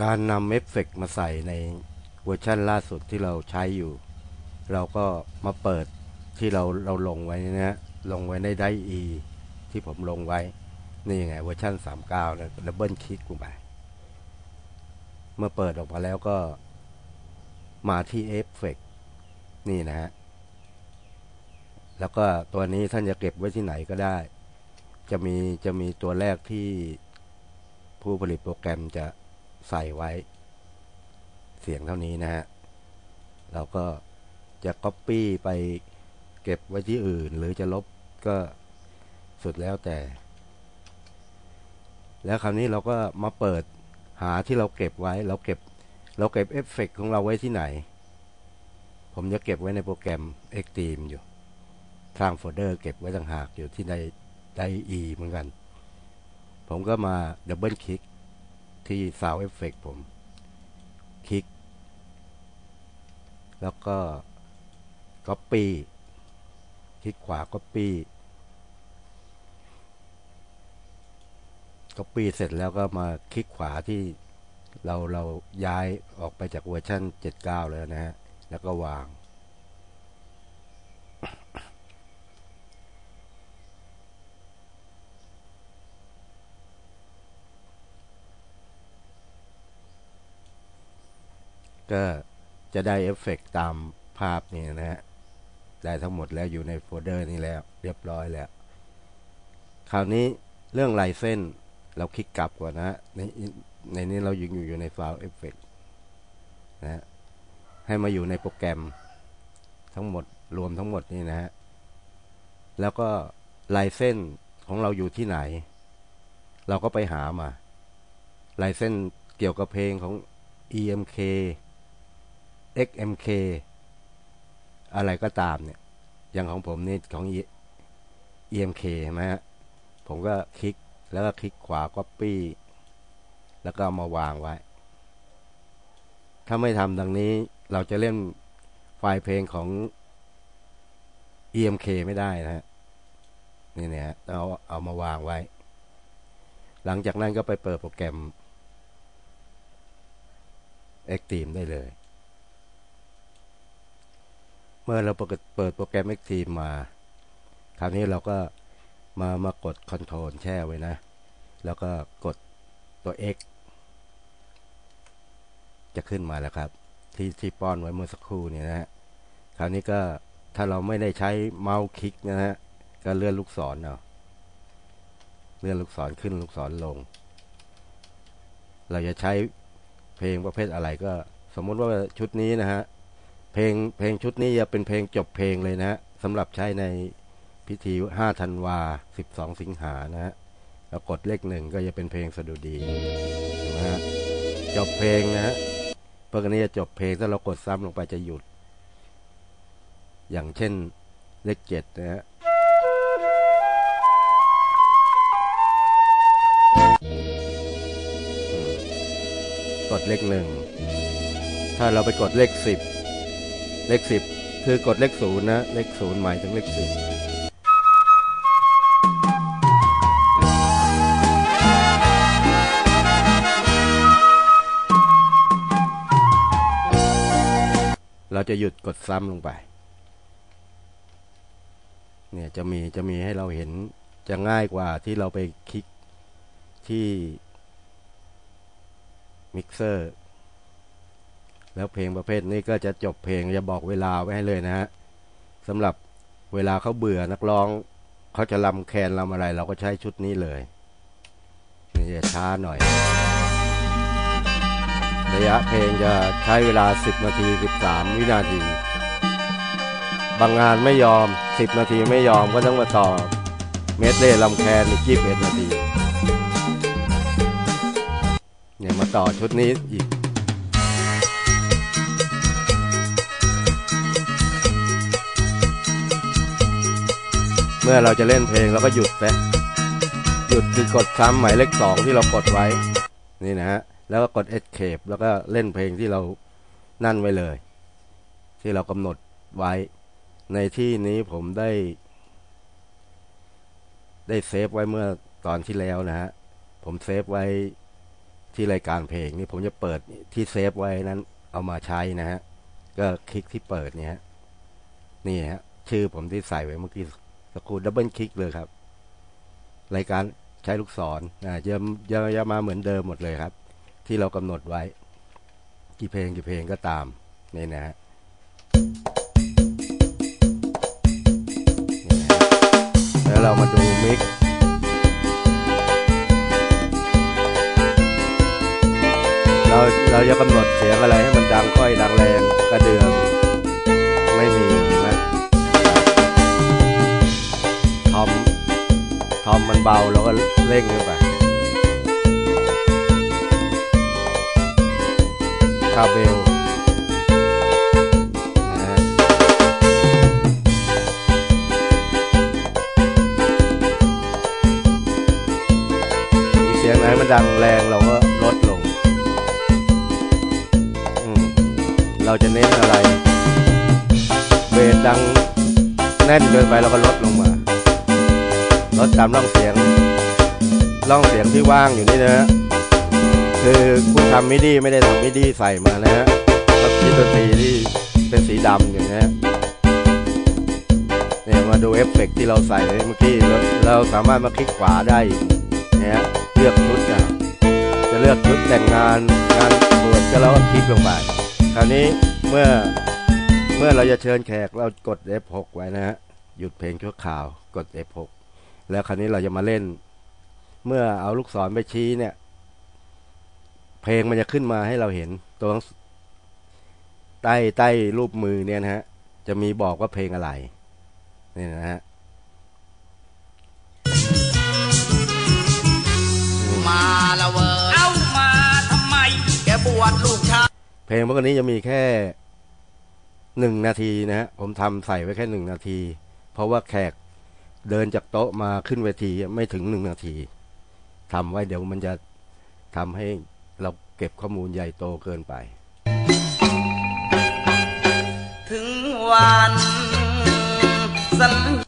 การนำเอฟเฟกต์มาใส่ในเวอร์ชันล่าสุดที่เราใช้อยู่ เราก็มาเปิดที่เราเราลงไว้นะฮะลงไว้ในไดอีที่ผมลงไว้ นี่ไงเวอร์ชัน39นะดับเบิลคลิกลงไปเมื่อเปิดออกมาแล้วก็มาที่เอฟเฟกนี่นะฮะ แล้วก็ตัวนี้ท่านจะเก็บไว้ที่ไหนก็ได้ จะมีจะมีตัวแรกที่ผู้ผลิตโปรแกรมจะ ใส่ไว้ เสียงเท่านี้นะฮะ เราก็จะ Copy ไปเก็บไว้ที่อื่น หรือจะลบก็สุดแล้วแต่ แล้วคราวนี้เราก็มาเปิดหาที่เราเก็บไว้ เราเก็บ เราเก็บเอฟเฟกของเราไว้ที่ไหน ผมจะเก็บไว้ในโปรแกรม Xteam อยู่สร้างโฟลเดอร์เก็บไว้ต่างหากอยู่ที่ในไดอีเหมือนกัน ผมก็มาดับเบิลคลิก ที่ Sound Effect ผม คลิก แล้วก็ Copy คลิกขวา Copy Copy เสร็จแล้วก็มาคลิกขวาที่เราเราย้ายออกไปจากเวอร์ชัน 79 แล้วนะฮะ แล้วก็วาง ก็จะได้เอฟเฟกตามภาพนี่นะฮะได้ทั้งหมดแล้วอยู่ในโฟลเดอร์นี้แล้วเรียบร้อยแล้ว คราวนี้เรื่องลายเส้นเราคลิกกลับก่อนนะฮะในในนี้เราอยู่อยู่ในไฟล์เอฟเฟกนะฮะให้มาอยู่ในโปรแกรมทั้งหมดรวมทั้งหมดนี่นะฮะแล้วก็ลายเส้นของเราอยู่ที่ไหน เราก็ไปหามาลายเส้นเกี่ยวกับเพลงของ EMK XMK อะไรก็ตามเนี่ย อย่างของผมนี่ของ EMK ใช่ไหมฮะ ผมก็คลิกแล้วก็คลิกขวา Copy แล้วก็ามาวางไว้ ถ้าไม่ทำดังนี้เราจะเล่นไฟล์เพลงของ EMK ไม่ได้นะฮะ นี่เนี่ยเอาเอามาวางไว้ หลังจากนั้นก็ไปเปิดโปรแกรม Xteam ได้เลย เมื่อเราเปิดโปรแกรม Xteam มา คราวนี้เราก็มามากด Ctrl แช่ไว้นะ แล้วก็กดตัว X จะขึ้นมาแล้วครับ ที่ที่ป้อนไว้เมื่อสักครู่เนี่ยนะฮะคราวนี้ก็ถ้าเราไม่ได้ใช้เมาส์คลิกนะฮะก็เลื่อนลูกศรเอาเลื่อนลูกศรขึ้นลูกศรลง เราจะใช้เพลงประเภทอะไรก็สมมติว่าชุดนี้นะฮะ เพลงเพลงชุดนี้จะเป็นเพลงจบเพลงเลยนะสำหรับใช้ในพิธี 5 ธันวา 12 สิงหานะฮะแล้วกดเลขหนึ่งก็จะเป็นเพลงสดุดีนะฮะจบเพลงนะฮะเพื่อนี้จะจบเพลงถ้าเรากดซ้ำลงไปจะหยุด อย่างเช่นเลขเจ็ดนะฮะกดเลขหนึ่ง ถ้าเราไปกดเลขสิบ เลขสิบคือกดเลขศูนย์นะ เลขศูนย์หมายถึงเลขสิบเราจะหยุดกดซ้ำลงไป เนี่ยจะมีจะมีให้เราเห็นจะง่ายกว่าที่เราไปคลิกที่มิกเซอร์ แล้วเพลงประเภทนี้ก็จะจบเพลงจะบอกเวลาไว้ให้เลยนะฮะสำหรับเวลาเขาเบื่อนักร้องเขาจะลำแคนลำอะไร เราก็ใช้ชุดนี้เลยนี่จะช้าหน่อย ระยะเพลงจะใช้เวลา 10 นาที 13 วินาที บางงานไม่ยอม 10 นาทีไม่ยอมก็ต้องมาต่อ เมดเล่ลำแคนอีก21นาทีเนี่ยมาต่อชุดนี้อีก เมื่อเราจะเล่นเพลงเราก็หยุดไปหยุดคือกดซ้ำหมายเลขสองที่เรากดไว้ นี่นะฮะ แล้วก็กด escape แล้วก็เล่นเพลงที่เรานั่นไว้เลย ที่เรากำหนดไว้ ในที่นี้ผมได้ ได้เซฟไว้เมื่อตอนที่แล้วนะฮะ ผมเซฟไว้ที่รายการเพลงนี่ผมจะเปิดที่เซฟไว้นั้น เอามาใช้นะฮะ ก็คลิกที่เปิดเนี่ยนี่ฮะ ชื่อผมที่ใส่ไว้เมื่อกี้ สกูดับเบิลคลิกเลยครับ รายการใช้ลูกศรอ่าจะจะจะมาเหมือนเดิมหมดเลยครับ ที่เรากำหนดไว้ กี่เพลงกี่เพลงก็ตามนี่นะฮะนี่นะฮะแล้วเรามาดูมิกเราเราจะกำหนดเสียงอะไรให้มันดังค่อยดังแรงกระเดือ มันเบาเราก็เร่งขึ้นไปคาเบลมีเสียงไหนมันดังแรงเราก็ลดลง เราจะเน้นอะไร เบสดังแน่นเกินไปเราก็ลดลงมา ลดตามร่องเสียงร่องเสียงที่ว่างอยู่นี่นะฮะคือคุณทำมิดี้ไม่ได้ทำมิดี้ใส่มานะฮะก็คิดดนตรีที่เป็นสีดำอยู่นี้ยเนี่ยมาดูเอฟเฟกต์ที่เราใส่เมื่อกี้เราเราสามารถมาคลิกขวาได้นะฮะเลือกชุดอะจะเลือกชุดแต่งงานงานบวชก็เราก็คลิกลงไปคราวนี้เมื่อเมื่อเราจะเชิญแขกเรากด F6 ไว้นะฮะหยุดเพลงชั่วคราวกด F6 แล้วคราวนี้เราจะมาเล่น เมื่อเอาลูกศรไปชี้เนี่ย เพลงมันจะขึ้นมาให้เราเห็นตัวใต้ใต้รูปมือเนี่ยนะฮะ จะมีบอกว่าเพลงอะไรนี่นะฮะมาละเวอเอามาทำไม แกบวชลูกชายเพลงพวกนี้จะมีแค่หนึ่งนาทีนะฮะผมทำใส่ไว้แค่หนึ่งนาที เพราะว่าแขก เดินจากโต๊ะมาขึ้นเวทีไม่ถึงหนึ่งนาทีทำไว้เดี๋ยวมันจะทำให้เราเก็บข้อมูลใหญ่โตเกินไป ถึงวันสัญ